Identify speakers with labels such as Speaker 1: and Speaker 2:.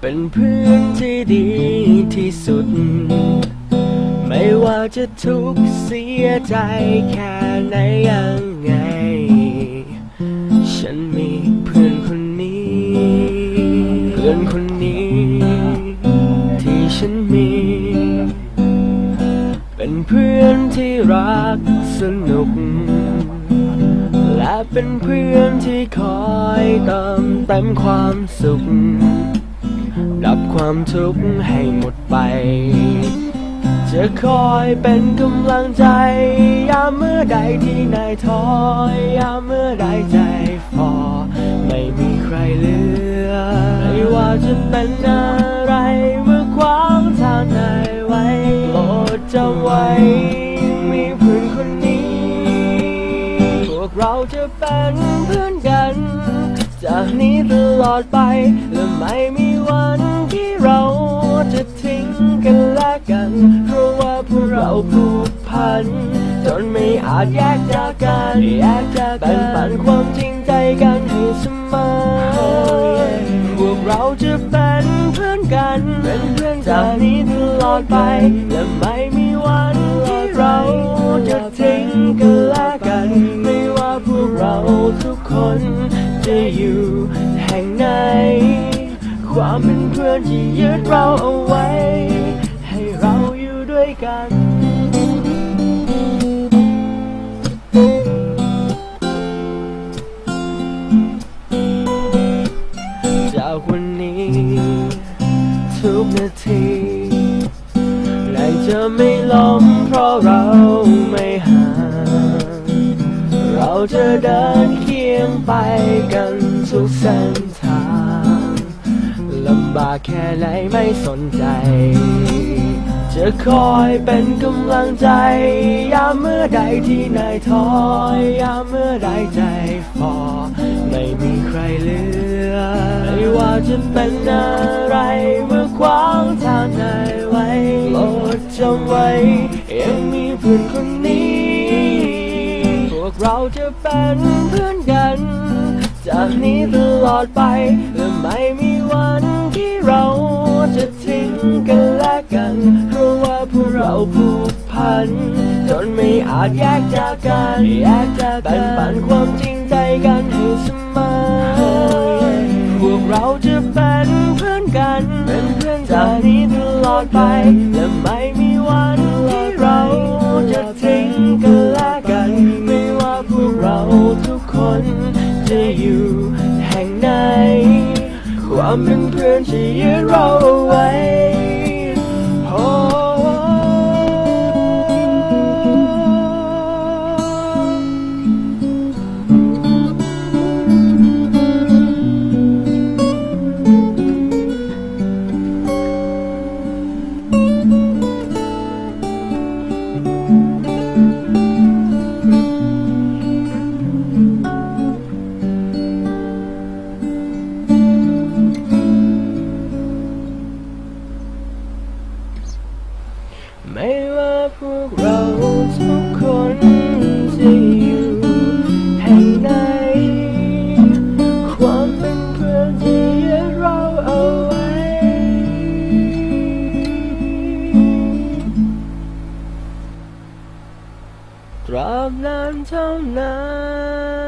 Speaker 1: เป็นเพื่อนที่ดีที่สุด ไม่ว่าจะทุกเสียใจแค่ไหนยังไง ฉันมีเพื่อนคนนี้ เพื่อนคนนี้ ที่ฉันมี เป็นเพื่อนที่รักสนุก และเป็นเพื่อนที่คอยเติมเต็มความสุข ดับความทุกข์ให้หมดไป จะคอยเป็นกำลังใจ ยามเมื่อใดที่นายท้อยยามเมื่อใดใจฟอไม่มีใครเหลือ ไม่ว่าจะเป็นอะไรเมื่อขวางทางนายไว้โปรดจำไว้ มีเพื่อนคนนี้ กเราจะเป็นเพื่อนกัน จากนี้ตลอดไป และไม่มีวันที่เราจะทิ้งกันและกัน เพราะว่าพวกเราผูกพัน จนไม่อาจแยกจากกันแยกจากกันแบ่งปันความจริงใจกันให้เสมอพวกเราจะเป็นเพื่อนกันเป็นเพื่อนจากนี้ตลอดไป และไม่มีวันที่เราจะทิ้งกันและกัน เราทุกคนจะอยู่แห่งไหน ความเป็นเพื่อนที่ยึดเราเอาไว้ ให้เราอยู่ด้วยกันจากวันนี้ ทุกนาทีไหนจะไม่ล้ม จะเดินเคียงไปกันทุกเส้นทางลำบากแค่ไหนไม่สนใจ จะคอยเป็นกำลังใจ ยามเมื่อใดที่นายท้อยยามเมื่อใดใจฟอไม่มีใครเหลือ ไม่ว่าจะเป็นอะไรเมื่อขวางทางนายไว้โปรดจำไว้ยังมีเพื่อนคน เราจะเป็นเพื่อนกัน จากนี้ตลอดไปและไม่มีวันที่เราจะทิ้งกันและกัน เพราะว่าพวกเราผูกพัน จนไม่อาจแยกจากกันแยกจากกันแบ่งปันความจริงใจกันให้เสมอพวกเราจะเป็นเพื่อนกันเป็นเพื่อนจากนี้ตลอดไปและไม่มีวันที่เราจะทิ้ง เป็น ตราบนานเท่านั้น